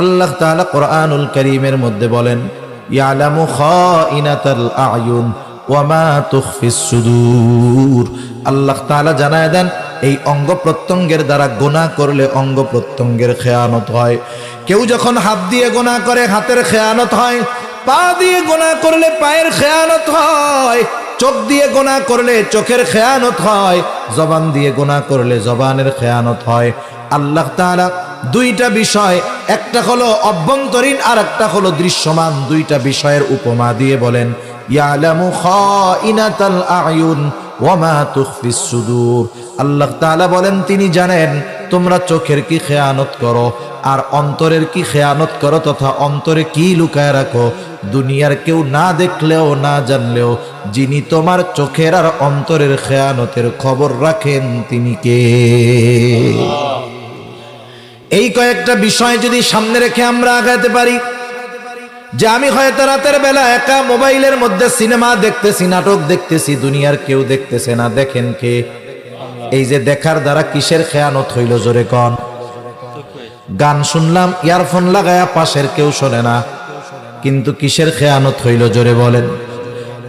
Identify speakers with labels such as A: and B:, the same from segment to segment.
A: আল্লাহ তাআলা কোরআনুল করিমের মধ্যে বলেন, ইয়ালামু খাইনাতাল আয়ুন ওয়ামা তুখফিস সুদূর। আল্লাহ তাআলা জানায় দেন, এই অঙ্গ প্রত্যঙ্গের দ্বারা গোনা করলে অঙ্গ প্রত্যঙ্গের খেয়ানত হয়। কেউ যখন হাত দিয়ে গোনা করে, হাতের খেয়ানত হয়, পা দিয়ে গোনা করলে পায়ের খেয়ানত হয়, চোখ দিয়ে গোনা করলে চোখের খেয়ানত হয়, জবান দিয়ে গোনা করলে জবানের খেয়ানত হয়। আল্লাহ তাআলা দুইটা বিষয়, একটা হলো অভ্যন্তরীণ আর একটা হলো দৃশ্যমান। দুইটা বিষয়ের উপমা দিয়ে বলেন আল্লাহ তাআলা বলেন, তিনি জানেন, তোমরা চোখের কি খেয়ানত করো আর অন্তরের কি খেয়ানত করো তথা অন্তরে কি লুকায় রাখো। দুনিয়ার কেউ না দেখলেও, না জানলেও, যিনি তোমার চোখের আর অন্তরের খেয়ানতের খবর রাখেন, তিনি কে? এই কয়েকটা বিষয় যদি সামনে রেখে আমরা আগাতে পারি, যে আমি হয়তো রাতের বেলা একা মোবাইলের মধ্যে সিনেমা দেখতেছি, নাটক দেখতেছি, দুনিয়ার কেউ দেখতেছে না, দেখেন কে? এই যে দেখার দ্বারা কিসের খেয়ানত হইল জোরে কন? গান শুনলাম, ইয়ারফোন লাগায়া পাশের কেউ শোনে না, কিন্তু কিসের খেয়ানত হইল জোরে বলেন?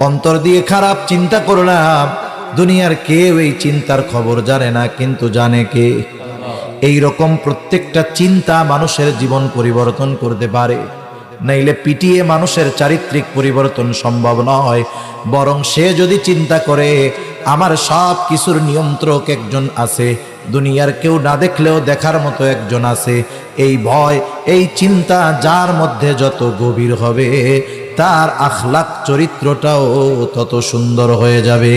A: অন্তর দিয়ে খারাপ চিন্তা করলাম, দুনিয়ার কেউ এই চিন্তার খবর জানে না, কিন্তু জানে কে? এই রকম প্রত্যেকটা চিন্তা মানুষের জীবন পরিবর্তন করতে পারে। নাইলে পিটিয়ে মানুষের চারিত্রিক পরিবর্তন সম্ভব নয়। বরং সে যদি চিন্তা করে, আমার সব কিছুর নিয়ন্ত্রক একজন আছে, দুনিয়ার কেউ না দেখলেও দেখার মতো একজন আছে, এই ভয়, এই চিন্তা যার মধ্যে যত গভীর হবে, তার আখলাক চরিত্রটাও তত সুন্দর হয়ে যাবে।